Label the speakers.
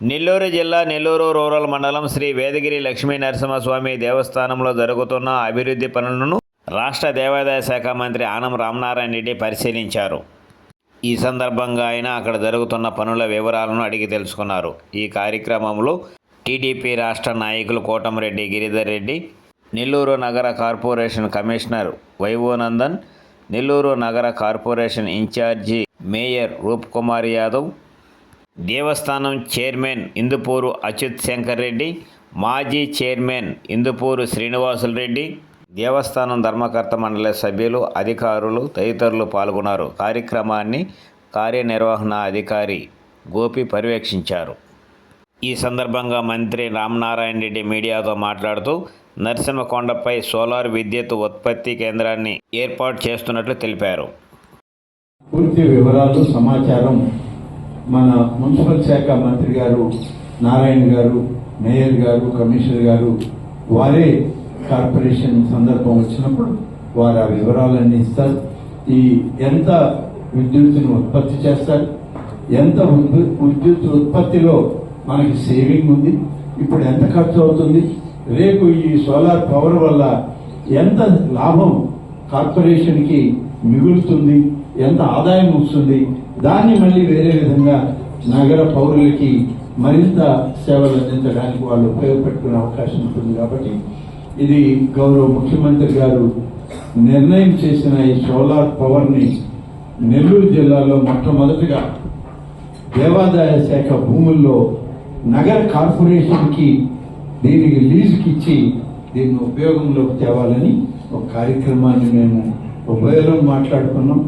Speaker 1: నెల్లూరు జిల్లా నెల్లూరు రూరల్ మండలం శ్రీ వేదగిరి లక్ష్మీ నరసింహస్వామి దేవస్థానంలో జరుగుతున్న అభివృద్ధి పనులను రాష్ట్ర దేవాదాయ శాఖ మంత్రి ఆనం రామనారాయణ రెడ్డి పరిశీలించారు. ఈ సందర్భంగా ఆయన అక్కడ జరుగుతున్న పనుల వివరాలను అడిగి తెలుసుకున్నారు. ఈ కార్యక్రమంలో టీడీపీ రాష్ట్ర నాయకులు కోటమిరెడ్డి గిరిధర్ రెడ్డి నెల్లూరు నగర కార్పొరేషన్ కమిషనర్ వైవోనందన్ నెల్లూరు నగర corporation incharge mayor Roop Kumar Yadav దేవస్థానం చైర్మన్ ఇందుపూరు అచ్యుత్ శంకర్ రెడ్డి మాజీ చైర్మన్ ఇందుపూరు శ్రీనివాసులు రెడ్డి దేవస్థానం ధర్మకర్త మండలి సభ్యులు అధికారులు తదితరులు పాల్గొన్నారు. కార్యక్రమాన్ని కార్యనిర్వహణ అధికారి గోపి పర్యవేక్షించారు. ఈ సందర్భంగా మంత్రి రామనారాయణ రెడ్డి మీడియాతో మాట్లాడుతూ నరసింహకొండపై సోలార్ విద్యుత్ ఉత్పత్తి కేంద్రాన్ని ఏర్పాటు చేస్తున్నట్లు తెలిపారు.
Speaker 2: పూర్తి వివరాలు సమాచారం మన మున్సిపల్ శాఖ మంత్రి గారు నారాయణ గారు మేయర్ గారు కమిషనర్ గారు వారే కార్పొరేషన్ సందర్భం వచ్చినప్పుడు వారు ఆ వివరాలన్నీ ఇస్తారు. ఈ ఎంత విద్యుత్తును ఉత్పత్తి చేస్తారు? ఎంత విద్యుత్ ఉత్పత్తిలో మనకి సేవింగ్ ఉంది? ఇప్పుడు ఎంత ఖర్చు అవుతుంది? రేపు ఈ సోలార్ పవర్ వల్ల ఎంత లాభం కార్పొరేషన్కి మిగులుతుంది ఎంత ఆదాయం వస్తుంది దాన్ని మళ్ళీ వేరే విధంగా నగర పౌరులకి మరింత సేవలు అందించడానికి వాళ్ళు ఉపయోగపెట్టుకునే అవకాశం ఉంటుంది కాబట్టి ఇది గౌరవ ముఖ్యమంత్రి గారు నిర్ణయం చేసిన ఈ సోలార్ పవర్ని నెల్లూరు జిల్లాలో మొట్టమొదటిగా దేవాదాయ శాఖ భూముల్లో నగర కార్పొరేషన్కి దీనికి లీజుకి ఇచ్చి దీన్ని ఉపయోగంలోకి తేవాలని ఒక కార్యక్రమాన్ని మేము ఉభయలో మాట్లాడుకున్నాం